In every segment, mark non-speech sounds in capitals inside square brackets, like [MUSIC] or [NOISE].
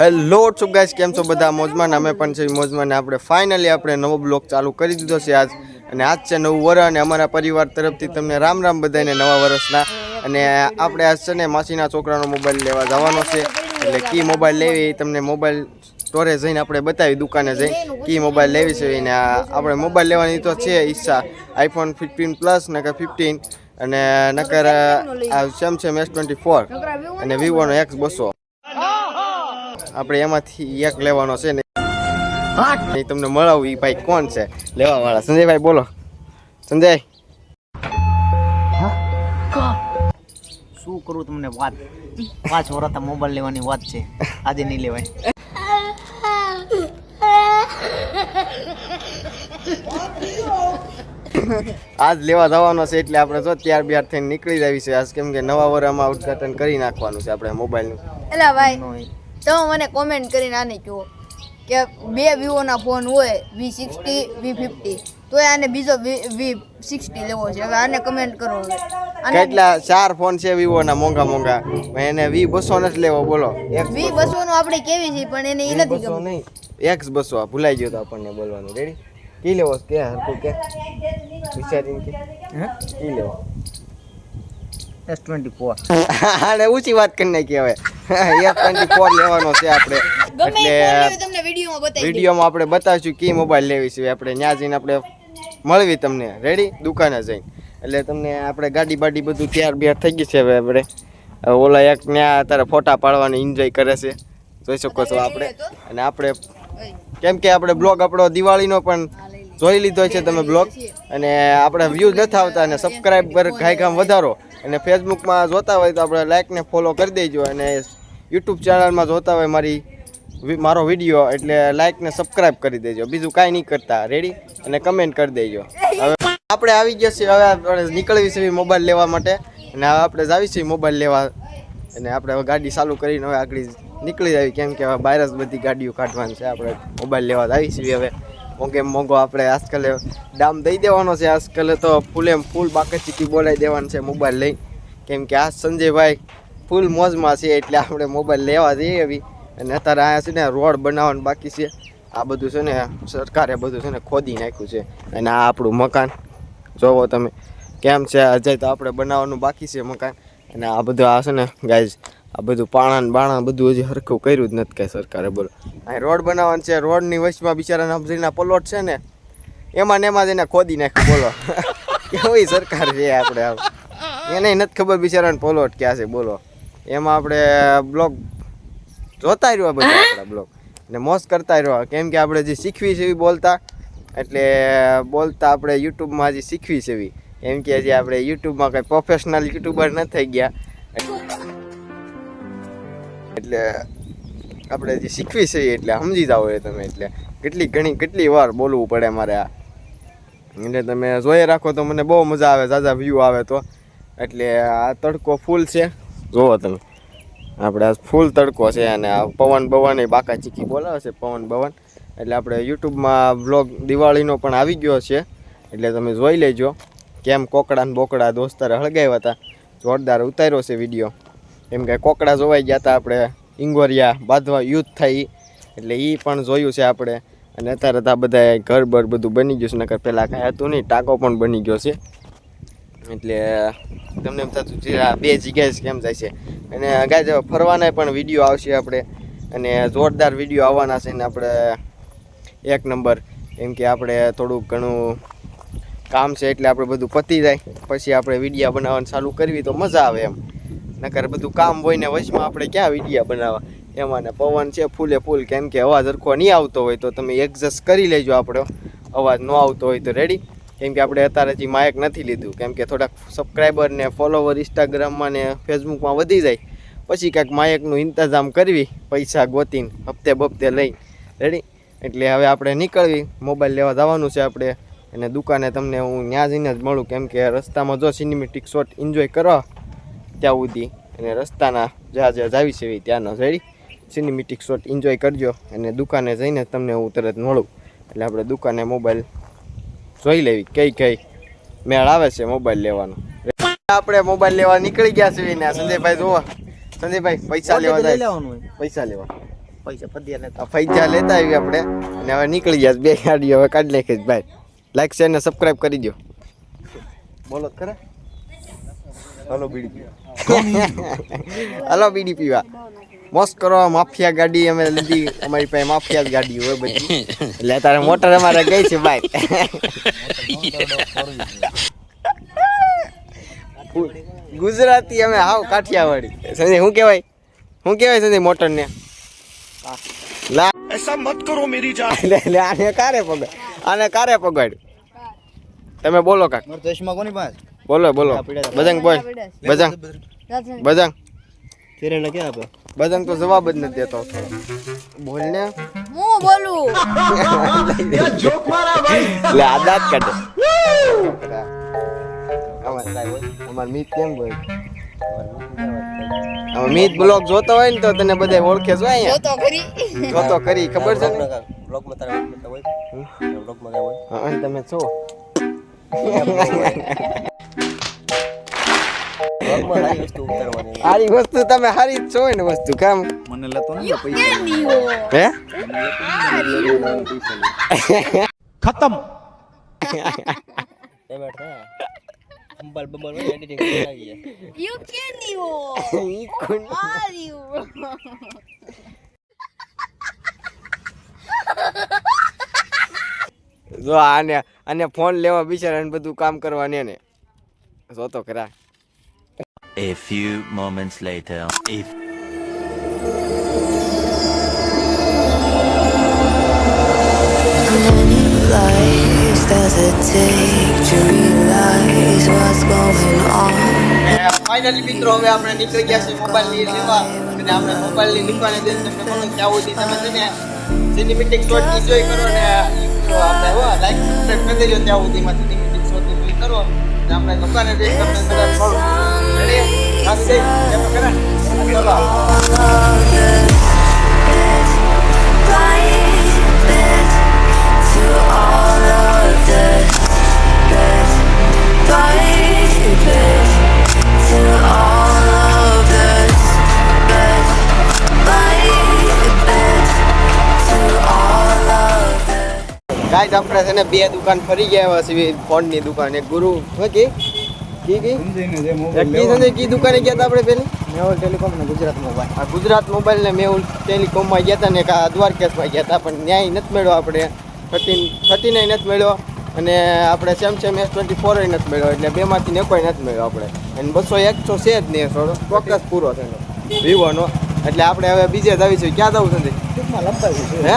Hello છું guys કેમ છો બધા? મોજમાં અમે પણ છે મોજમાં આપણે ફાઇનલી આપણે નવો બ્લોગ ચાલુ કરી દીધો છે આજ. અને આજ છે નવું વરસ અને અમારા પરિવાર તરફથી તમને રામ રામ બધાને નવા વર્ષના અને આપણે આજ છે ને માસીના છોકરાનો મોબાઈલ લેવા જવાનો છે. એટલે કી મોબાઈલ લેવી તમને મોબાઈલ સ્ટોરે જઈને આપણે બતાવી, દુકાને જઈ. કી મોબાઈલ લેવી છે એને આપણે મોબાઈલ લેવાની તો છે ઈચ્છા. આઈફોન ફિફ્ટીન પ્લસ નકર ફિફ્ટીન અને નકર સેમસંગ એસ ટ્વેન્ટી ફોર અને વિવોનો એક્સ બસો. આપણે એમાંથી એક લેવાનો છે ને એ તમને મળાવું એ ભાઈ કોણ છે? લેવા વાળા સંજયભાઈ બોલો. સંજય. શું કરું તમને વાત? પાંચ વર્ષ મોબાઈલ લેવાની વાત છે. આજે નહીં લેવાય. આજ લેવા જવાનો છે એટલે આપણે જો ત્યાર બિયાર થઈને નીકળી જાય છે આજ કેમ કે નવા વરામાં ઉદઘાટન કરી નાખવાનું છે આપણે મોબાઈલનું એલા ભાઈ તમે મને કોમેન્ટ કરીને આને જુઓ કે બે વિવોના ફોન હોય વી સિક્સટી વી ફિફ્ટી તો આને બીજો વી સિક્સટી લેવો છે. હવે આને કમેન્ટ કરો આને કેટલા? ચાર ફોન છે વિવોના મોંઘા મોંઘા. એને વી બસો નથી લેવો બોલો. વી વી બસોનું આપણે કેવી છે પણ એને એ નથી નહીં. એક્સ બસો આ ભૂલાઈ ગયો તો આપણને બોલવાનું. રેડી કી લેવો? કે હરખું કે? વિચારીને કે. કી લેવો? એસ ટ્વેન્ટી ફોર ઊંચી વાત કરી નાખી હવે. એક ટ્વેન્ટી ફોર લેવાનો છે આપણે. એટલે વિડીયોમાં આપણે બતાવીશું કી મોબાઈલ લેવી છે. આપણે ત્યાં જઈને આપણે મળવી તમને. રેડી દુકાને જઈને. એટલે તમને આપણે ગાડી બાડી બધું તૈયાર બિયાર થઈ ગઈ છે હવે આપણે. ઓલા એક ત્યાં અત્યારે ફોટા પાડવાની એન્જોય કરે છે. જોઈ શકો છો આપણે. અને આપણે કેમ કે આપણે બ્લોગ આપણો દિવાળીનો પણ. જોઈ લીધો છે તમે બ્લોગ. અને આપણે વ્યૂઝ નથી આવતા અને સબસ્ક્રાઈબર ઘાય કામ વધારો. અને ફેસબુકમાં જોતા હોય તો આપણે લાઈક ને ફોલો કરી દેજો અને યુટ્યુબ ચેનલમાં જોતા હોય મારી મારો વીડિયો એટલે લાઈક ને સબસ્ક્રાઈબ કરી દેજો. બીજું કાંઈ નહીં કરતા. રેડી અને કમેન્ટ કરી દેજો. હવે આપણે આવી ગયા છીએ, હવે આપણે નીકળવી છે મોબાઈલ લેવા માટે. અને હવે આપણે જાવી છીએ મોબાઈલ લેવા. અને આપણે હવે ગાડી ચાલુ કરીને હવે આગળ નીકળી જાવી. કેમ કે હવે બહાર જ બધી ગાડીઓ કાઢવાની છે. આપણે મોબાઈલ લેવા આવી છીએ હવે. મોંઘે મોંઘો આપણે આજકાલ દામ દઈ દેવાનો છે. આજકાલ તો ફૂલે ફૂલ બાકચીકી બોલાવી દેવાનું છે મોબાઈલ લઈ. કેમ કે આ સંજયભાઈ ફૂલ મોજમાં છે એટલે આપણે મોબાઈલ લેવા જઈએ એવી અને અત્યારે અહીંયા છે ને રોડ બનાવવાનું બાકી છે. આ બધું છે ને સરકારે બધું છે ને ખોદી નાખ્યું છે. અને આ આપણું મકાન. જોવો તમે કેમ છે? અજય તો આપણે બનાવવાનું બાકી છે મકાન. અને આ બધું આ છે ને ગાઈઝ આ બધું પાણા બાણા બધું હજી હરખું કર્યું જ નથી કાંઈ સરકારે બોલો. અહીં રોડ બનાવવાનું છે. રોડની વચમાં બિચારાના હમજીના પલોટ છે ને, એમાં ને એમાં જ એને ખોદી નાખ્યું, બોલો. [LAUGHS] કેવી સરકાર છે આપણે એને નથી ખબર બિચારાને પલોટ ક્યાં છે, બોલો. એમાં આપણે બ્લોગ જોતા રહ્યો બધા આપણા બ્લોગ. ને મોજ કરતા રહ્યો. કેમ કે આપણે જે શીખવી છે એવી બોલતા એટલે બોલતા આપણે યુટ્યુબમાં હજી શીખવી છે એવી. એમ કે હજી આપણે યુટ્યુબમાં કંઈ પ્રોફેશનલ યુટ્યુબર ન થઈ ગયા. એટલે આપણે જે શીખવી છે એટલે સમજી જાઓ એ તમે એટલે કેટલી ઘણી કેટલી વાર બોલવું પડે મારે આ. એટલે તમે જોઈ રાખો તો મને બહુ મજા આવે ઝાઝા વ્યૂ આવે તો. એટલે આ તડકો ફૂલ છે. જુઓ તમે. આપણે આ ફૂલ તડકો છે અને આ પવન બવન એ બાકા ચીકી બોલાવે છે, પવન બવન. એટલે આપણે યુટ્યુબમાં બ્લોગ દિવાળીનો પણ આવી ગયો છે. એટલે તમે જોઈ લેજો કેમ કોકડા ને બોકડા દોસ્તારે હળગાવ્યા હતા. જોરદાર ઉતાર્યો છે વીડિયો કેમ કે કોકડા જોવાઈ ગયા હતા આપણે ઇંગોરિયા બાંધવા યુદ્ધ થઈ. એટલે એ પણ જોયું છે આપણે. અને અત્યારે તો આ બધા ઘર બર બધું બની ગયું છે, નકર પહેલાં કાંઈ હતું નહીં, ટાંકો પણ બની ગયો છે. એટલે તમને એમ થતું છે, આ બે જગ્યાએ જ કેમ જાય છે. અને ગાય ફરવાના પણ વીડિયો આવશે આપણે. અને જોરદાર વીડિયો આવવાના છે ને આપણે એક નંબર. એમ કે આપણે થોડુંક ઘણું કામ છે એટલે આપણે બધું પતી જાય. પછી આપણે વિડીયા બનાવવાનું ચાલુ કરવી તો મજા આવે એમ. નકર બધું કામ હોય ને વચમાં આપણે ક્યાં વિડીયા બનાવવા? એમાં ને પવન છે ફૂલે ફૂલ. કેમ કે અવાજ હરખો નહીં આવતો હોય તો તમે એડજસ્ટ કરી લેજો આપણો. અવાજ ન આવતો હોય તો રેડી કેમ કે આપણે અત્યારે હજી માયક નથી લીધું. કેમ કે થોડાક સબસ્ક્રાઈબર ને ફોલોવર ઇન્સ્ટાગ્રામમાં ને ફેસબુકમાં વધી જાય. પછી કાંઈક માયકનું ઇંતજામ કરવી, પૈસા ગોતીને હપ્તે બપ્તે લઈ રેડી એટલે હવે આપણે નીકળવી. મોબાઈલ લેવા જવાનું છે આપણે. અને દુકાને તમને હું ત્યાં જઈને જ મળું. કેમ કે રસ્તામાં જો સિનેમેટિક શોટ એન્જોય કરવા ત્યાં સુધી. અને રસ્તાના જ્યાં જ્યાં જાવી છે એવી ત્યાંનો. રેડી સિનેમેટિક શોટ એન્જોય કરજો. અને દુકાને જઈને તમને હું તરત મળું. એટલે આપણે દુકાને મોબાઈલ જોઈ લેવી કઈ કઈ. મેળ આવે છે મોબાઈલ લેવાનો. આપણે મોબાઈલ લેવા નીકળી ગયા છે ને સંજયભાઈ જુઓ સંજયભાઈ પૈસા લેવા જાય. લેવાનું પૈસા લેવા. પૈસા ફદિયા લેતા આવી આપણે. અને હવે નીકળી ગયા બે ગાડી હવે કાઢી નાખીશ ભાઈ. લાઈક શેર ને સબસ્ક્રાઇબ કરી દો બોલો ખરા. હલો બીડી પીવા. [LAUGHS] હલો બીડી પીવા. મોસ કરવા માફિયા ગાડી અમે લીધી. અમારી પાસે માફિયા જ ગાડી હોય બધી. એટલે તારે મોટર અમારે ગઈ છે બાઈક ગુજરાતી અમે હાવ કાઠિયાવાડી. સંજય શું કહેવાય? શું કહેવાય સંજય મોટરને? લા એસા મત કરો મેરી જાન લે આને કારે પગડ આને કારે પગડ તમે બોલો કાક. મારો ચશ્મા કોની પાસે? બોલો બોલો. બજંગ બોલ બજંગ બજંગ ફેરેલા ક્યાં આપે બજંગ તો જવાબ જ નથી દેતો. બોલ ને. હું બોલું? લે આ દાંત કાઢે. અમાર મીત કેમ બોલ? અમાર મીત બ્લોગ જોતો હોય ને તો તને બધા ઓળખે છો અહીંયા. જોતો કરી જોતો કરી ખબર છે ને? બ્લોગમાં તારા બતા હોય બ્લોગમાં હોય? હા અને તમે છો? સારી [LAUGHS] વસ્તુ તમે સારી છો ને વસ્તુ કામ? મને લેતો ને પૈસા. ખતમ. [LAUGHS] જો આને અને ફોન લેવા બિચારા બધું કામ કરવાની ને જોતો કરા A few moments later, if lives does it take to realize what's going on? Finally મિત્રો હવે આપણે નીકળી ગયા છે મોબાઈલની લેવા અને આપણે મોબાઈલની દુકાને જઈને તમને બોલો ત્યાં સુધી તમે છે ને સિનેમેટિક શોટ એન્જોય કરો ને તો આપણે હો લાઈક સબસ્ક્રાઇબ કરી દેજો ત્યાં સુધીમાં સિનેમેટિક શોટ એન્જોય કરો અને આપણે દુકાને જઈને તમને કદાચ મળું રેડી રાસી એમ કરે ચલો To all ગાઈસ આપણે છે ને બે દુકાન ફરી ગયા છે ફોનની દુકાન એક ગુરુ. કે? કી કી? કી સંજય કી દુકાને ગયા હતા આપણે પેલી? મેવલ ટેલિકોમ ને ગુજરાત મોબાઈલ. આ ગુજરાત મોબાઈલ ને મેહુલ ટેલિકોમમાં ગયા હતા ને એક આ દ્વારકેશમાં ગયા હતા પણ ન્યાય નથી મળ્યો આપણે. થર્ટીન થર્ટી નથી મળ્યો અને આપણે સેમસંગ એસ ટ્વેન્ટી ફોર નથી મળ્યો એટલે બેમાંથી ને કોઈ નથી મળ્યો આપણે. અને બસો એકસો છે જ નહીં થોડો ચોક્કસ પૂરો થયો વિવોનો. એટલે આપણે હવે બીજે જ આવીશું. ક્યાં જવું સંજય હે?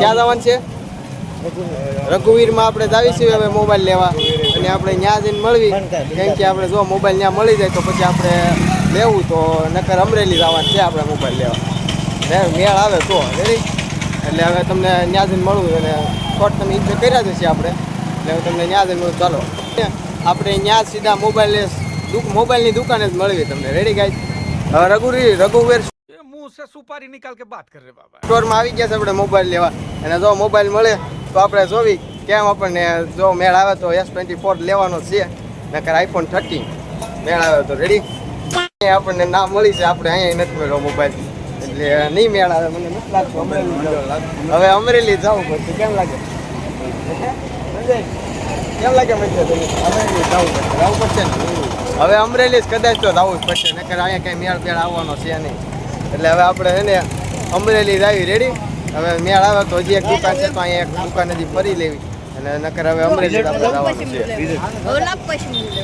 ક્યાં જવાનું છે? રઘુવીરમાં આપણે જાવીશું હવે મોબાઈલ લેવા. અને આપણે ત્યાં જઈને મળવી. કેમ કે આપણે જો મોબાઈલ ત્યાં મળી જાય તો પછી આપણે લેવું તો નકર અમરેલી જવાનું છે આપણે મોબાઈલ લેવા. મેળ આવે તો. રેડી એટલે હવે તમને ત્યાં જઈને મળવું અને શોર્ટ તમે ઇન્જોય કર્યા જ છે આપણે. એટલે હવે તમને ત્યાં જઈને મળું ચાલો. આપણે ત્યાં સીધા મોબાઈલ મોબાઈલની દુકાને જ મળવી તમને. રેડી ગાય રઘુરી રઘુવીર છે સુપારી નિકાલ કે બાત કરે બાબા? સ્ટોરમાં આવી ગયા છે આપણે મોબાઈલ લેવા. અને જો મોબાઈલ મળે, તો આપણે જોવી કેમ આપણને જો મેળ આવે તો એસ ટ્વેન્ટી ફોર લેવાનો છે. નકર આઈફોન થર્ટીન મેળ આવે તો રેડી આપણને ના મળી છે, આપણે અહીંયા નથી મળ્યો મોબાઈલ એટલે નહીં મેળ આવે, મને નથી લાગતું હવે અમરેલી જાવું પડશે, કેમ લાગે? કેમ લાગે મજા અમરેલી જવું પડશે જવું પડશે ને? હવે અમરેલી જ કદાચ તો જવું જ પડશે, નકર અહીંયા કંઈ મેળ મેળ આવવાનો છે નહીં. એટલે હવે આપણે છે ને અમરેલી આવી રેડી હવે મેળ આવે તો હજી એક દુકાન છે તો અહીંયા એક દુકાન હજી ફરી લેવી. અને નકર હવે અમરેલી આપણે જવાનું છે.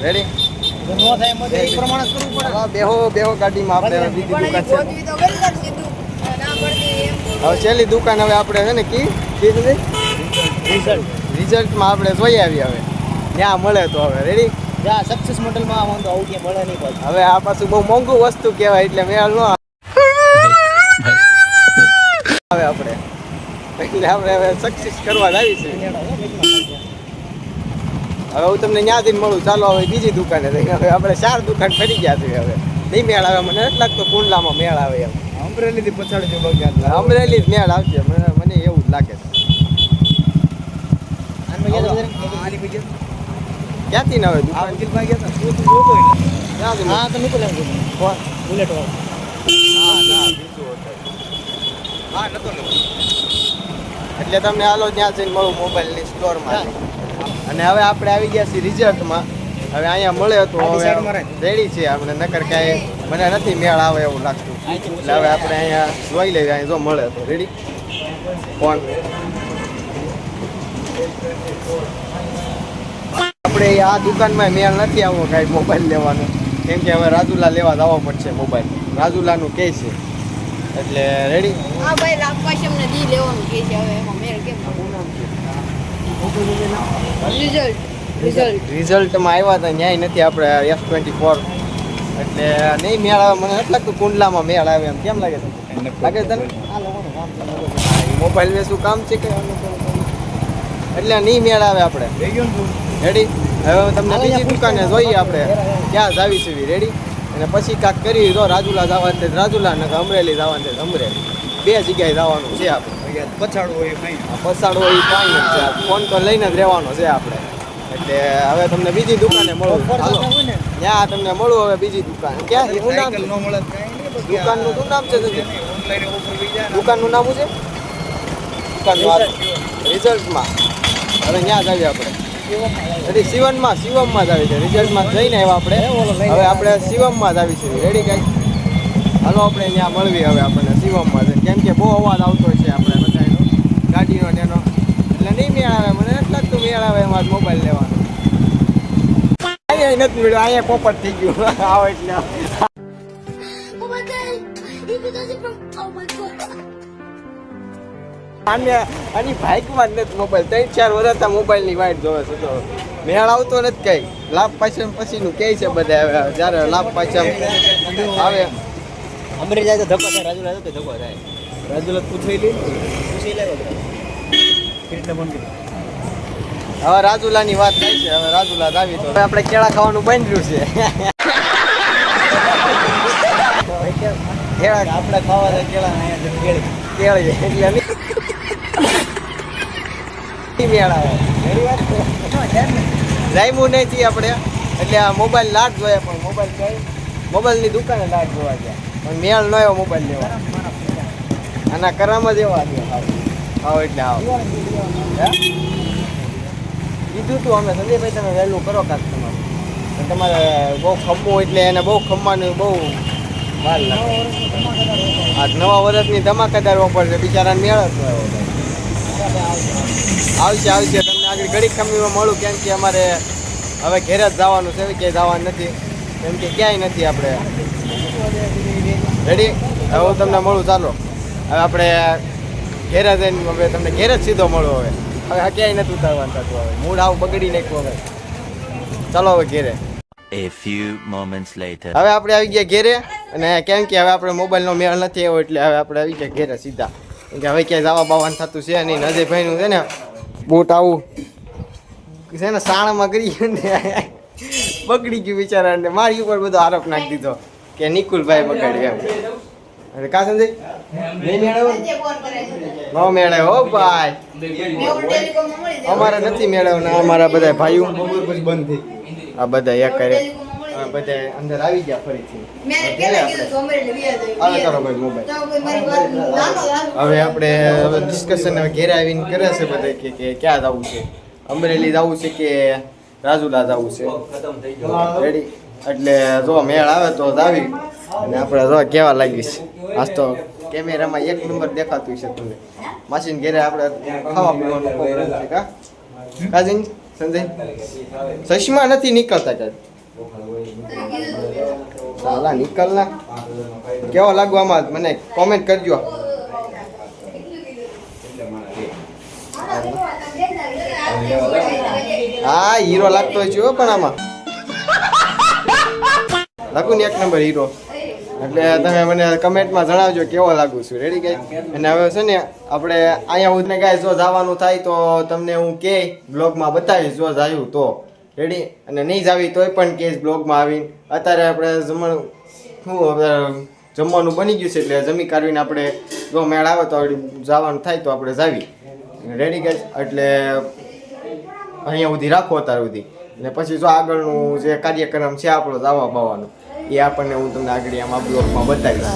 રેડી બેહો બેહો ગાડીમાં આપણે બીજી દુકાન છે. હવે છેલ્લી દુકાન હવે આપણે છે ને કી? કી રિઝલ્ટ રિઝલ્ટમાં આપણે જોઈ આવી હવે. ત્યાં મળે તો હવે રેડી સક્સેસ મોડલમાં વાંધો આવું મળે નહીં હવે આ પાછું બહુ મોંઘું વસ્તુ કહેવાય એટલે મેળ નો આવે આપણે. એટલે આપણે હવે સક્સેસ કરવા આવી છે હવે હું તમને ત્યાંથી મળું. ચાલો હવે બીજી દુકાને હવે આપણે ચાર દુકાન ફરી ગયા છે હવે. નહીં મેળ આવે મને નથી લાગતો કુંડલામાં મેળ આવે એમ. અમરેલીથી પછાડી જો બગા અમરેલી જ મેળ આવશે. મને મને એવું જ લાગે છે. ક્યાંથી ના હોય દુકાન? તું ક્યાંથી હા તો નીકળે બુલેટ વાળો હા ના બીજું હતું હા નતો લેવો. એટલે તમને હાલો ત્યાં જઈને મળું મોબાઈલની સ્ટોરમાં અને હવે આપણે આવી ગયા છીએ રિઝલ્ટમાં હવે અહીંયા મળે તો હવે રેડી છે આપણે નકર કાંઈ મને નથી મેળ આવે એવું લાગતું. એટલે હવે આપણે અહીંયા જોઈ લઈએ અહીંયા જો મળે તો. રેડી ફોન આપણે આ દુકાનમાં મેળ નથી આવવો કાંઈ મોબાઈલ લેવાનો. કેમ કે હવે રાજુલા લેવા જવો પડશે મોબાઈલ. રાજુલાનું કે છે? એટલે રેડી આ ભાઈ રાખવા છે અમને દી લેવાનું કે છે હવે એમાં મેળ કેમ રિઝલ્ટ રિઝલ્ટ રિઝલ્ટમાં આવ્યા હતા ન્યાય નથી આપણે એફ ટ્વેન્ટી ફોર એટલે નહીં મેળ આવે મને નથી લાગતું કુંડલામાં મેળ આવે એમ. કેમ લાગે તને લાગે તને? મોબાઈલ શું કામ છે કે? એટલે નહીં મેળ આવે આપણે. રેડી હવે તમને બીજી દુકાને જોઈએ આપણે. ક્યાં જાવી છે રેડી અને પછી કાંક કરી તો રાજુલા જવાનું છે રાજુલા ને અમરેલી જવાનું છે અમરેલી. બે જગ્યાએ જવાનું છે આપણે. પછાડવું હોય કંઈ પસાડ હોય કાંઈ નથી ફોન પર લઈને જ રહેવાનો છે આપણે. એટલે હવે તમને બીજી દુકાને મળું. ત્યાં તમને મળું હવે બીજી દુકાન. ક્યાં? શું નામ છે. દુકાનનું શું નામ છે. દુકાનનું નામ શું છે? દુકાનનું રિઝલ્ટમાં હવે ત્યાં જ આવીએ આપણે. રેડી શિવનમાં શિવમમાં જ આવી છે. રિઝલ્ટમાં જઈને આવ્યા આપણે. હવે આપણે શિવમમાં જ આવી છે. રેડી કઈ? હાલો આપણે ત્યાં મળવી હવે આપણને શિવમમાં જઈને કેમ કે બહુ અવાજ આવતો છે આપણે બધાનો ગાડીનો ને એનો. એટલે નહીં મેળ આવે મને નથી લાગતું મેળ આવે એમાં મોબાઈલ લેવાનો. અહીંયા નથી મળ્યો અહીંયા પોપટ થઈ ગયું. [LAUGHS] આવે એટલે. આને આની બાઇકમાં જ નથી મોબાઈલ ત્રણ ચાર વર્ષ મોબાઈલની વાઇટ જોવે છે તો મેળ આવતો નથી કઈ. લાભ પાછળ પછીનું કહે છે બધા હવે. જ્યારે લાભ પાછળ આવે. અમરી જાય તો ધક્કો થાય રાજુ જાય તો ધક્કો થાય. રાજુલા પૂછી લે. પૂછી લે હવે રાજુલાની વાત થાય છે. હવે રાજુલા જ આવી તો. આપણે કેળા ખાવાનું બન્યું છે. કેળા. આપણે ખાવા કેળા કેળી કેળી એટલે નહીં આવે જામ્યું નથી આપણે. એટલે આ મોબાઈલ લાટ જોયા પણ મોબાઈલ કઈ મોબાઈલની દુકાને લાટ જોવા ગયા. પણ મેળ ન આવ્યો મોબાઈલ લેવા. આના કરામ જ એવા આવ્યો હાવ. એટલે આવો કીધું તું અમે, સંજયભાઈ, તમે વહેલું કરો કાંક તમારે. તમારે બહુ ખમવું એટલે એને બહુ ખમવાનું બહુ વાર આ નવા વર્ષની ધમાકેદાર ઓફર છે. બિચારાને મેળ જ ન આવ્યો. આવશે આવશે. તમને આગળ ઘડી ખમીમાં મળું કેમ કે અમારે હવે ઘેરે જ જવાનું છે ક્યાંય જવાનું નથી. કેમ કે ક્યાંય નથી આપણે. રેડી હવે હું તમને મળું ચાલો. હવે આપણે ઘેરે જઈને હવે તમને ઘેરે જ સીધો મળો હવે. હવે આ ક્યાંય નથી ઉતારવાનું થતું હવે. મૂડ આવું બગડી નાખ્યું હવે. ચાલો હવે ઘેરે. A few moments later. હવે આપણે આવી ગયા ઘેરે અને કેમ કે હવે આપણે મોબાઈલનો મેળ નથી આવ્યો એટલે હવે આપણે આવી ગયા ઘેરે સીધા. કે હવે ક્યાંય જવા બાવાનું થતું છે નહીં નજરભાઈનું છે ને, બૂટ આવું છે ને સાણામાં કરી ગયું ને, બગડી ગયું બિચારાને મારી ઉપર બધો આરોપ નાખી દીધો કે નિકુલભાઈ બગાડ્યું એમ. અરે કા સંજય? નહીં મેળવ્યો? ન મેળવ્યો ભાઈ. અમારે નથી મેળવના અમારા બધા ભાઈઓ. આ બધા એક કરે બધા અંદર આવી ગયા ફરીથી. હાલો કરો ભાઈ મોબાઈલ હવે આપણે હવે ડિસ્કશન હવે ઘેરે આવીને કરે છે બધા કે કે ક્યાં જવું છે? અમરેલી જવું છે કે રાજુલા જવું છે? રેડી એટલે જો મેળ આવે તો જાવી. અને આપણે જો કેવા લાગીશ આજ તો કેમેરામાં એક નંબર દેખાતું છે તમને. માસીને ઘેરે આપણે ખાવા પીવાનું પ્રોગ્રામ છે કા? કાજીન સંજય? ચશ્મા નથી નીકળતા કાંઈ સાલા નિકલ ના કેવો લાગુ આમાં? મને કોમેન્ટ કરજો. હા, હીરો લાગતો હોય છે પણ આમાં. લાગુ ને એક નંબર હીરો. એટલે તમે મને કમેન્ટમાં જણાવજો કેવો લાગુ છું. રેડી ગઈ અને હવે છે ને, આપણે અહીંયા ઉધને ગાય જો જવાનું થાય તો તમને હું કે બ્લોગમાં બતાવીશ, જો જાયું તો. રેડી અને નહીં જાવી તોય પણ કેસ બ્લોગમાં આવીને. અત્યારે આપણે જમણ શું હવે જમવાનું બની ગયું છે એટલે જમી કાઢવીને આપણે જો મેળ આવે તો જવાનું થાય તો આપણે જાવી. રેડી ગઈ એટલે અહીંયા સુધી રાખો અત્યાર સુધી. ને પછી જો આગળનું જે કાર્યક્રમ છે આપણો જવા બાવાનો. એ આપણને હું તમને આગળ આમાં બ્લોગમાં બતાવીશ.